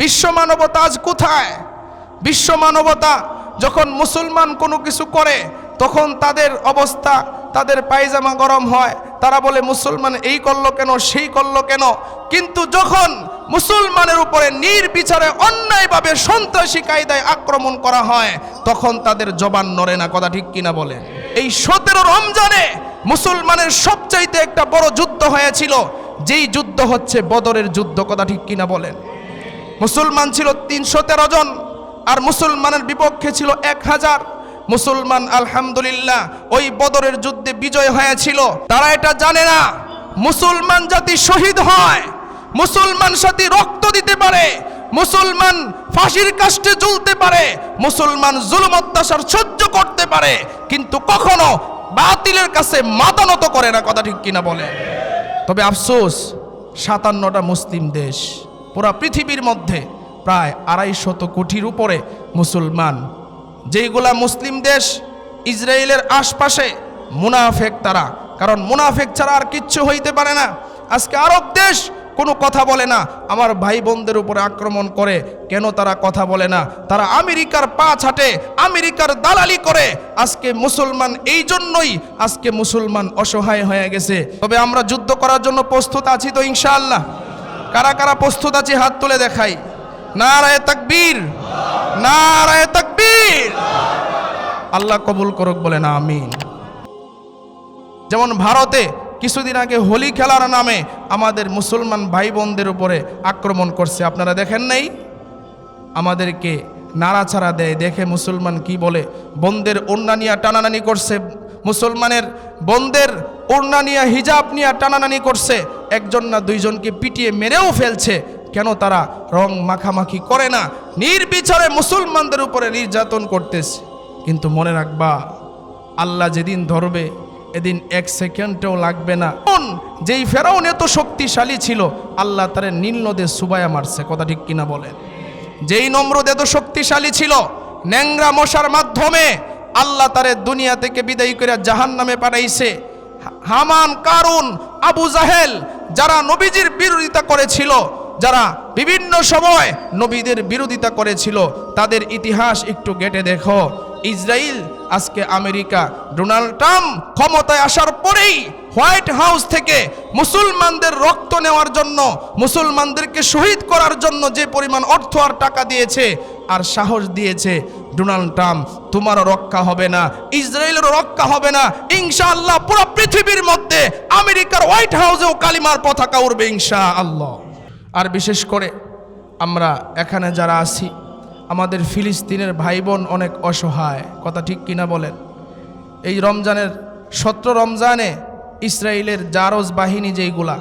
বিশ্ব মানবতা আজ কোথায়? বিশ্ব মানবতা যখন মুসলমান কোনো কিছু করে, তখন তাদের অবস্থা, তাদের পায়জামা গরম হয়। তারা বলে, মুসলমান এই করল কেন, সেই করল কেন? কিন্তু যখন মুসলমানের উপরে নির্বিচারে অন্যায়ভাবে সন্ত্রাসী কায়দায় আক্রমণ করা হয়, তখন তাদের জবান নড়ে না। কথা ঠিক কিনা বলে এই সতেরো রমজানে মুসলমানের সবচাইতে একটা বড় যুদ্ধ হয়েছিল, যেই যুদ্ধ হচ্ছে বদরের যুদ্ধ। কথা ঠিক কিনা বলেন? মুসলমান ছিল তিনশো তেরো জন আর মুসলমানের বিপক্ষে ছিল এক হাজার। মুসলমান, আলহামদুলিল্লাহ, ওই বদরের যুদ্ধে বিজয় হয়েছিল। তারা এটা জানে না। মুসলমান জাতি শহীদ হয়। মুসলমান সাথী রক্ত দিতে পারে। মুসলমান ফাঁসির কাষ্টে জ্বলতে পারে। মুসলমান জুলুম অত্যাচার সহ্য করতে পারে। কিন্তু কখনো বাতিলের কাছে মাথা নত করে না, কথা ঠিক কিনা বলে। তবে আফসোস, সাতান্নটা মুসলিম দেশ। পুরা পৃথিবীর মধ্যে প্রায় আড়াইশত কোটির উপরে মুসলমান। যেইগুলা মুসলিম দেশ, ইসরায়েলের আশপাশে মুনাফেক তারা। কারণ মুনাফেক ছাড়া আর কিচ্ছু হইতে পারে না। আজকে আরব দেশ কোনো কথা বলে না। আমার ভাই বোনদের উপরে আক্রমণ করে কেন তারা কথা বলে না? তারা আমেরিকার পা ছাটে, আমেরিকার দালালি করে। আজকে মুসলমান এই জন্যই আজকে মুসলমান অসহায় হয়ে গেছে। তবে আমরা যুদ্ধ করার জন্য প্রস্তুত আছি তো ইনশাআল্লাহ। কারা কারা প্রস্তুত আছি হাত তুলে দেখাই। নারায় তাকবীর। নারায় তাকবীর। আল্লাহ কবুল করুক বলে না আমিন। যেমন ভারতে কিছুদিন আগে হোলি খেলার নামে আমাদের মুসলমান ভাই বোনদের উপরে আক্রমণ করছে। আপনারা দেখেন নাই? আমাদেরকে নাড়াছাড়া দেয়, দেখে মুসলমান কি বলে? বোনদের ওড়না নিয়ে টানানানি করছে। মুসলমানের বোনদের ওড়না নিয়ে হিজাব নিয়ে টানানানি করছে। একজন না দুইজনকে পিটিয়ে মেরেও ফেলছে। কেন তারা রং মাখামাখি করে না? নির্বিচারে মুসলমানদের উপরে নির্যাতন করতেছে। কিন্তু মনে রাখবা, আল্লাহ যেদিন ধরবে, এদিন এক সেকেন্ডও লাগবে না। যেই ফেরাউন এত শক্তিশালী ছিল, আল্লাহ তারে নীল নদে সুবায়া মারছে। কথা ঠিক কিনা বলেন? যেই নম্রদ এত শক্তিশালী ছিল, ন্যাংরা মশার মাধ্যমে আল্লাহ তারে দুনিয়া থেকে বিদায়ী করে জাহান নামে পাঠাইছে। হামান কারুন, আবু জাহেল যারা নবীজির বিরোধিতা করেছিল, যারা বিভিন্ন সময় নবীদের বিরোধিতা করেছিল, তাদের ইতিহাস একটু গেটে দেখো। ইসরায়েল আজকে আমেরিকা, ডোনাল্ড ট্রাম্প ক্ষমতায় আসার পরেই হোয়াইট হাউস থেকে মুসলমানদের রক্ত নেওয়ার জন্য, মুসলমানদেরকে শহীদ করার জন্য যে পরিমাণ অর্থ আর টাকা দিয়েছে, আর সাহস দিয়েছে ডোনাল্ড ট্রাম্প, তোমারও রক্ষা হবে না, ইসরায়েলেরও রক্ষা হবে না, ইনশাআল্লাহ পুরো পৃথিবীর মধ্যে আমেরিকার হোয়াইট হাউসেও কালিমার পতাকা উড়বে ইনশা আল্লাহ আর বিশেষ করে আমরা এখানে যারা আছি, আমাদের ফিলিস্তিনের ভাই বোন অনেক অসহায়, কথা ঠিক কিনা বলেন? এই রমজানের সত্র রমজানে ইসরায়েলের জারজ বাহিনী যেইগুলা,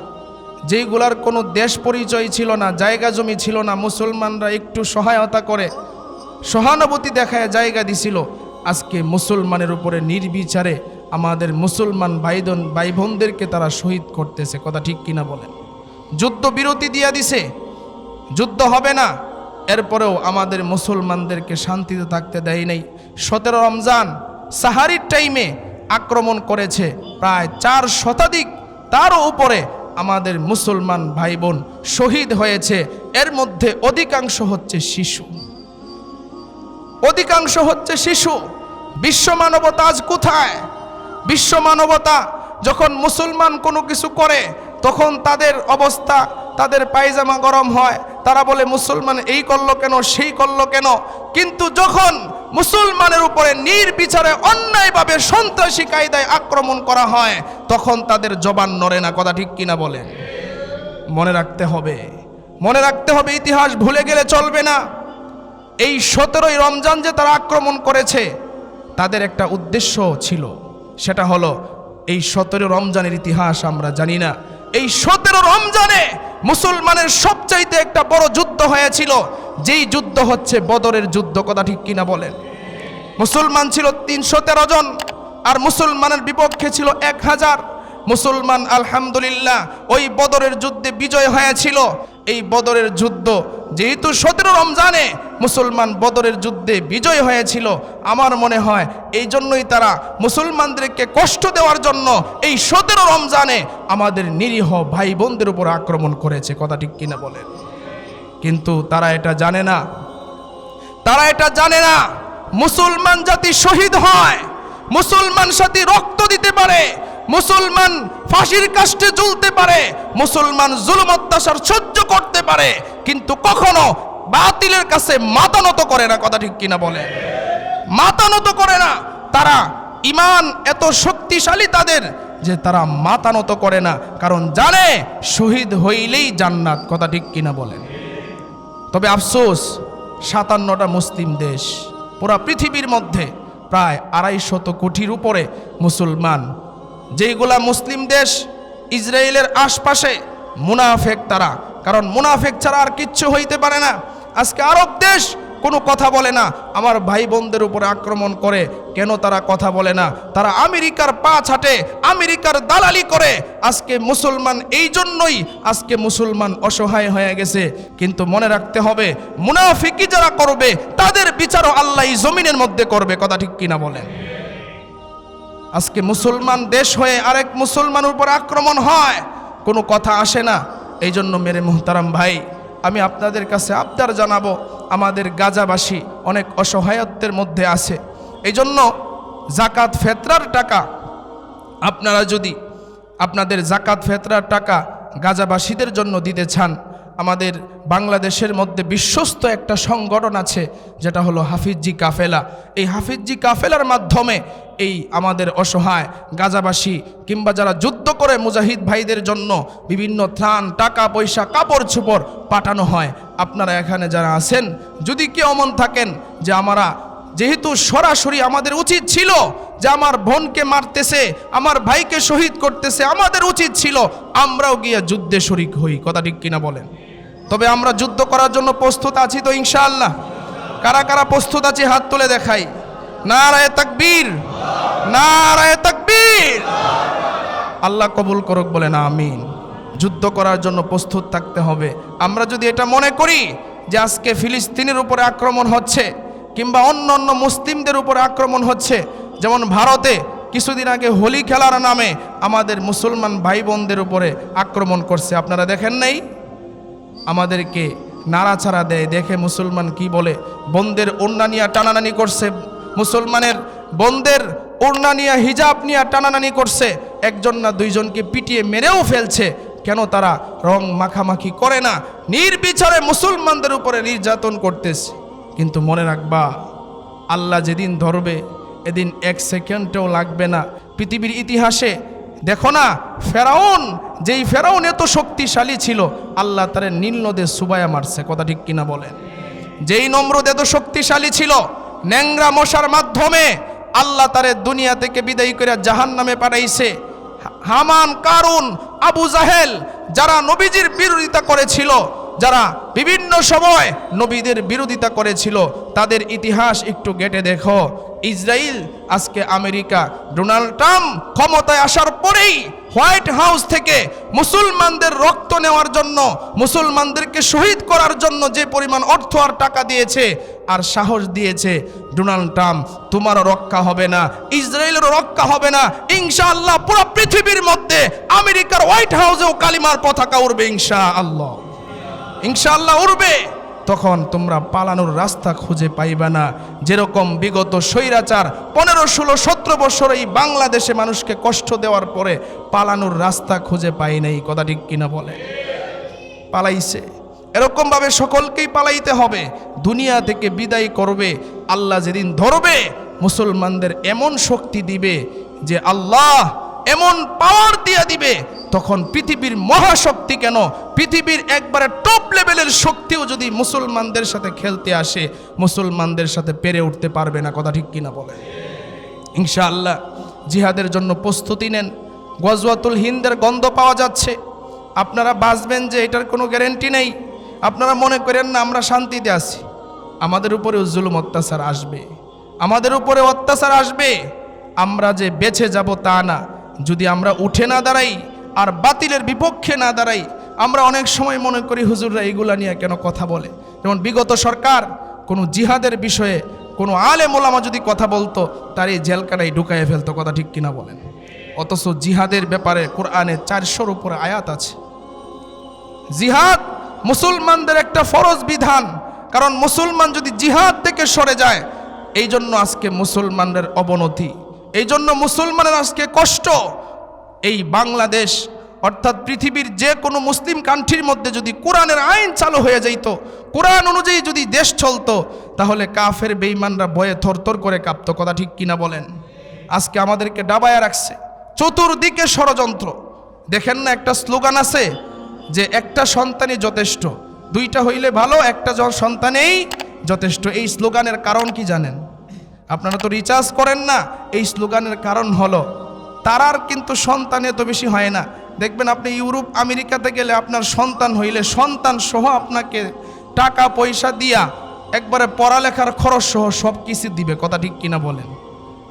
যেইগুলার কোনো দেশ পরিচয় ছিল না, জায়গা জমি ছিল না, মুসলমানরা একটু সহায়তা করে সহানুভূতি দেখায় জায়গা দিছিল। আজকে মুসলমানের উপরে নির্বিচারে আমাদের মুসলমান ভাইদন ভাই বোনদেরকে তারা শহীদ করতেছে। কথা ঠিক কিনা বলেন? যুদ্ধ বিরতি দিয়া দিছে। যুদ্ধ হবে না। এরপরেও আমাদের মুসলমানদেরকে শান্তিতে থাকতে দেয় নাই। সতেরো রমজান, সাহারির টাইমে আক্রমণ করেছে প্রায় চার শতাধিক। তারও উপরে আমাদের মুসলমান ভাই বোন শহীদ হয়েছে। এর মধ্যে অধিকাংশ হচ্ছে শিশু। অধিকাংশ হচ্ছে শিশু। বিশ্ব মানবতা আজ কোথায়? বিশ্ব মানবতা যখন মুসলমান কোনো কিছু করে, তখন তাদের অবস্থা, তাদের পায়জামা গরম হয়। তারা বলে, মুসলমান এই করল কেন, সেই করল কেন? কিন্তু যখন মুসলমানের উপরে নির্বিচারে অন্যায়ভাবে সন্ত্রাসী কায়দায় আক্রমণ করা হয়, তখন তাদের জবান নড়ে না। কথা ঠিক কিনা বলে মনে রাখতে হবে। মনে রাখতে হবে, ইতিহাস ভুলে গেলে চলবে না। এই সতেরোই রমজান যে তারা আক্রমণ করেছে, তাদের একটা উদ্দেশ্য ছিল। সেটা হলো, এই সতেরো রমজানের ইতিহাস আমরা জানি না। এই সতেরো রমজানে মুসলমানের সবচাইতে একটা বড় যুদ্ধ হয়েছিল। যেই যুদ্ধ হচ্ছে বদরের যুদ্ধ, কথা ঠিক কিনা বলেন? মুসলমান ছিল তিনশো তেরো জন, আর মুসলমানের বিপক্ষে ছিল এক হাজার। মুসলমান, আলহামদুলিল্লাহ, ওই বদরের যুদ্ধে বিজয় হয়েছিল। এই বদরের যুদ্ধ। যেহেতু সতেরো রমজানে মুসলমান বদরের যুদ্ধে বিজয় হয়েছিল, আমার মনে হয় এই জন্যই তারা মুসলমানদেরকে কষ্ট দেওয়ার জন্য এই সতেরো রমজানে আমাদের নিরীহ ভাই বোনদের উপর আক্রমণ করেছে। কথা ঠিক কিনা বলেন? কিন্তু তারা এটা জানে না। তারা এটা জানে না। মুসলমান জাতি শহীদ হয়, মুসলমান সাথী রক্ত দিতে পারে মুসলমান ফাঁসির কাষ্টে ঝুলতে পারে, মুসলমান জুলুম অত্যাচার সহ্য করতে পারে, কিন্তু কখনো বাতিলের কাছে মাথা নত করে না, কথা ঠিক কিনা বলে। মাথা নত করে না, তারা ইমান এত শক্তিশালী তাদের যে তারা মাথা নত করে না, কারণ জানে শহীদ হইলেই জান্নাত, কথা ঠিক কিনা বলেন তবে আফসোস, সাতান্নটা মুসলিম দেশ, পুরা পৃথিবীর মধ্যে প্রায় আড়াইশত কোটির উপরে মুসলমান যেইগুলা মুসলিম দেশ ইসরায়েলের আশপাশে মুনাফেক তারা। কারণ মুনাফেক ছাড়া আর কিচ্ছু হইতে পারে না। আজকে আরব দেশ কোনো কথা বলে না। আমার ভাই বোনদের উপরে আক্রমণ করে, কেন তারা কথা বলে না? তারা আমেরিকার পা ছাটে, আমেরিকার দালালি করে। আজকে মুসলমান এই জন্যই আজকে মুসলমান অসহায় হয়ে গেছে। কিন্তু মনে রাখতে হবে মুনাফিকি যারা করবে, তাদের বিচারও আল্লাহ জমিনের মধ্যে করবে। কথা ঠিক কিনা বলেন? আজকে মুসলমান দেশ হয়ে আরেক মুসলমানের উপর আক্রমণ হয়, কোনো কথা আসে না। এই জন্য মেরে মুহতারাম ভাই, আমি আপনাদের কাছে আবদার জানাব, আমাদের গাজাবাসী অনেক অসহায়ত্বের মধ্যে আছে। এই জন্য জাকাত ফেতরার টাকা, আপনারা যদি আপনাদের জাকাত ফেতরার টাকা গাজাবাসীদের জন্য দিতে চান আমাদের বাংলাদেশের মধ্যে বিশ্বস্ত একটা সংগঠন আছে, যেটা হলো হাফিজি কাফেলা। এই হাফিজি কাফেলার মাধ্যমে এই আমাদের অসহায় গাজাবাসী কিংবা যারা যুদ্ধ করে মুজাহিদ ভাইদের জন্য বিভিন্ন ত্রাণ, টাকা, পয়সা, কাপড় চোপড় পাঠানো হয়। আপনারা এখানে যারা আছেন, যদি কেউ অমন থাকেন যে আমরা যেহেতু সরাসরি আমাদের উচিত ছিল যে আমার বোনকে মারতেছে, আমার ভাইকে শহীদ করতেছে, আমাদের উচিত ছিল আমরাও গিয়ে যুদ্ধে শরিক হই। কথা ঠিক কিনা বলেন? তবে আমরা যুদ্ধ করার জন্য প্রস্তুত আছি তো ইনশাআল্লাহ। কারা কারা প্রস্তুত আছি হাত তুলে দেখাই। নারায় তাকবীর। নারায় তাকবীর। আল্লাহ কবুল করুক বলেন, আমিন। যুদ্ধ করার জন্য প্রস্তুত থাকতে হবে। আমরা যদি এটা মনে করি যে আজকে ফিলিস্তিনের উপরে আক্রমণ হচ্ছে, কিংবা অন্য অন্য মুসলিমদের উপরে আক্রমণ হচ্ছে, যেমন ভারতে কিছুদিন আগে হোলি খেলার নামে আমাদের মুসলমান ভাই বোনদের উপরে আক্রমণ করছে। আপনারা দেখেন নাই? আমাদেরকে নাড়াছাড়া দেয়, দেখে মুসলমান কি বলে? বন্দের ওড়না নিয়ে টানানানি করছে। মুসলমানের বন্দের ওড়না নিয়ে, হিজাব নিয়ে টানানানি করছে। একজন না দুইজনকে পিটিয়ে মেরেও ফেলছে। কেন তারা রং মাখামাখি করে না? নির্বিচারে মুসলমানদের উপরে নির্যাতন করতেছে। কিন্তু মনে রাখবা, আল্লাহ যেদিন ধরবে, এদিন এক সেকেন্ডেও লাগবে না। পৃথিবীর ইতিহাসে দেখো না, ফেরাউন, যেই ফেরাউন এত শক্তিশালী ছিল, আল্লাহ তারে নীল নদে সুবায়া মারছে, কথা ঠিক কিনা বলেন। যেই নম্রদ এত শক্তিশালী ছিল, ন্যাংরা মশার মাধ্যমে আল্লাহ তারে দুনিয়া থেকে বিদায়ী করে জাহান নামে পাঠাইছে। হামান, কারুন, আবু জাহেল, যারা নবীজির বিরোধিতা করেছিল, যারা বিভিন্ন সময় নবীদের বিরোধিতা করেছিল, তাদের ইতিহাস একটু গেটে দেখো। ইসরায়েল আজকে আমেরিকা, ডোনাল্ড ট্রাম্প ক্ষমতায় আসার পরেই হোয়াইট হাউস থেকে মুসলমানদের রক্ত নেওয়ার জন্য, মুসলমানদেরকে শহীদ করার জন্য যে পরিমাণ অর্থ আর টাকা দিয়েছে আর সাহস দিয়েছে, ডোনাল্ড ট্রাম্প, তোমারও রক্ষা হবে না ইসরায়েলেরও রক্ষা হবে না, ইনশাআল্লাহ পুরো পৃথিবীর মধ্যে আমেরিকার হোয়াইট হাউসেও কালিমার পতাকা উড়বে ইনশা আল্লাহ ইনশাআল্লাহ উড়বে। তখন তোমরা পালানোর রাস্তা খুঁজে পাইবে না। যেরকম বিগত স্বৈরাচার পনেরো, ষোলো, সতেরো বছর এই বাংলাদেশে মানুষকে কষ্ট দেওয়ার পরে পালানোর রাস্তা খুঁজে পাই নাই। কথা ঠিক কিনা বলে? পালাইছে। এরকমভাবে সকলকেই পালাইতে হবে। দুনিয়া থেকে বিদায় করবে। আল্লাহ যেদিন ধরবে, মুসলমানদের এমন শক্তি দিবে যে আল্লাহ এমন পাওয়ার দিয়ে দিবে তখন পৃথিবীর মহাশক্তি কেন? পৃথিবীর একবারে টপ লেভেলের শক্তিও যদি মুসলমানদের সাথে খেলতে আসে, মুসলমানদের সাথে পেরে উঠতে পারবে না, কথা ঠিক কিনা বলে ইনশাআল্লাহ, জিহাদের জন্য প্রস্তুতি নেন। গজওয়াতুল হিন্দের গন্ধ পাওয়া যাচ্ছে। আপনারা বাঁচবেন যে, এটার কোনো গ্যারেন্টি নেই। আপনারা মনে করেন না, আমরা শান্তিতে আছি। আমাদের উপরে জুলুম অত্যাচার আসবে। আমাদের উপরে অত্যাচার আসবে। আমরা যে বেঁচে যাব তা না। যদি আমরা উঠে না দাঁড়াই আর বাতিলের বিপক্ষে না দাঁড়াই আমরা অনেক সময় মনে করি হুজুররা এইগুলা নিয়ে কেন কথা বলে। যেমন বিগত সরকার কোনো জিহাদের বিষয়ে কোনো আলে মোলামা যদি কথা বলতো, তার এই জেলকানায় ঢুকাইয়ে ফেলতো, কথা ঠিক কিনা বলেন? অথচ জিহাদের ব্যাপারে কোরআনে চারশোর উপরে আয়াত আছে। জিহাদ মুসলমানদের একটা ফরজ বিধান, কারণ মুসলমান যদি জিহাদ থেকে সরে যায় এই জন্য আজকে মুসলমানদের অবনতি এই জন্য মুসলমানের আজকে কষ্ট। এই বাংলাদেশ, অর্থাৎ পৃথিবীর যে কোনো মুসলিম কান্ট্রির মধ্যে যদি কোরআনের আইন চালু হয়ে যাইত, কোরআন অনুযায়ী যদি দেশ চলতো, তাহলে কাফের বেঈমানরা বয়ে থরথর করে কাঁপতো। কথা ঠিক কিনা বলেন? আজকে আমাদেরকে ডাবায়া রাখছে। চতুর্দিকে ষড়যন্ত্র। দেখেন না, একটা স্লোগান আছে যে একটা সন্তানই যথেষ্ট। দুইটা হইলে ভালো, একটা জ- সন্তানেই যথেষ্ট। এই স্লোগানের কারণ কি জানেন? আপনারা তো রিচার্জ করেন না। এই স্লোগানের কারণ হলো তারার কিন্তু সন্তান এত বেশি হয় না। দেখবেন আপনি ইউরোপ, আমেরিকাতে গেলে আপনার সন্তান হইলে সন্তান সহ আপনাকে টাকা, পয়সা দিয়া একবারে পড়ালেখার খরচ সহ সব কিছু দিবে। কথা ঠিক কিনা বলেন?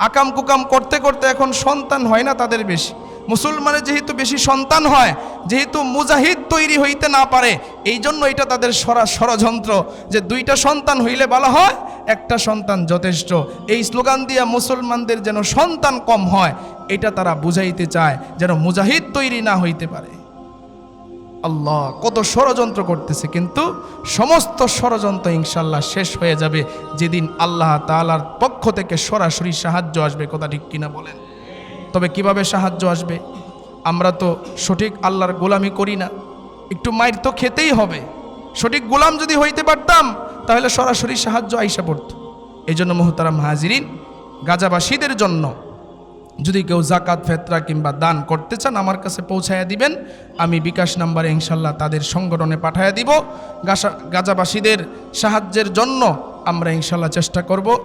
আকাম কুকাম করতে করতে এখন সন্তান হয় না তাদের বেশি। মুসলমানের যেহেতু বেশি সন্তান হয়, যেহেতু মুজাহিদ তৈরি হইতে না পারে এই জন্য এটা তাদের সরা, ষড়যন্ত্র যে দুইটা সন্তান হইলে বলা হয়, একটা সন্তান যথেষ্ট। এই স্লোগান দিয়া মুসলমানদের যেন সন্তান কম হয় এটা তারা বুঝাইতে চায় যেন মুজাহিদ তৈরি না হইতে পারে। আল্লাহ কত ষড়যন্ত্র করতেছে, কিন্তু সমস্ত ষড়যন্ত্র ইনশাল্লাহ শেষ হয়ে যাবে যেদিন আল্লাহ তালার পক্ষ থেকে সরাসরি সাহায্য আসবে, কথা ঠিক কিনা বলেন। তবে কীভাবে সাহায্য আসবে? আমরা তো সঠিক আল্লাহর গোলামি করি না। একটু মায়ের তো খেতেই হবে। সঠিক গোলাম যদি হইতে পারতাম, তাহলে সরাসরি সাহায্য আইসা পড়তো। এই জন্য মোহতারাম হাজিরিন, গাজাবাসীদের জন্য যদি কেউ জাকাত ফেতরা কিংবা দান করতে চান, আমার কাছে পৌঁছাইয়া দিবেন। আমি বিকাশ নাম্বারে ইনশাল্লাহ তাদের সংগঠনে পাঠাইয়া দিব। গাছা গাজাবাসীদের সাহায্যের জন্য আমরা ইনশাল্লাহ চেষ্টা করব।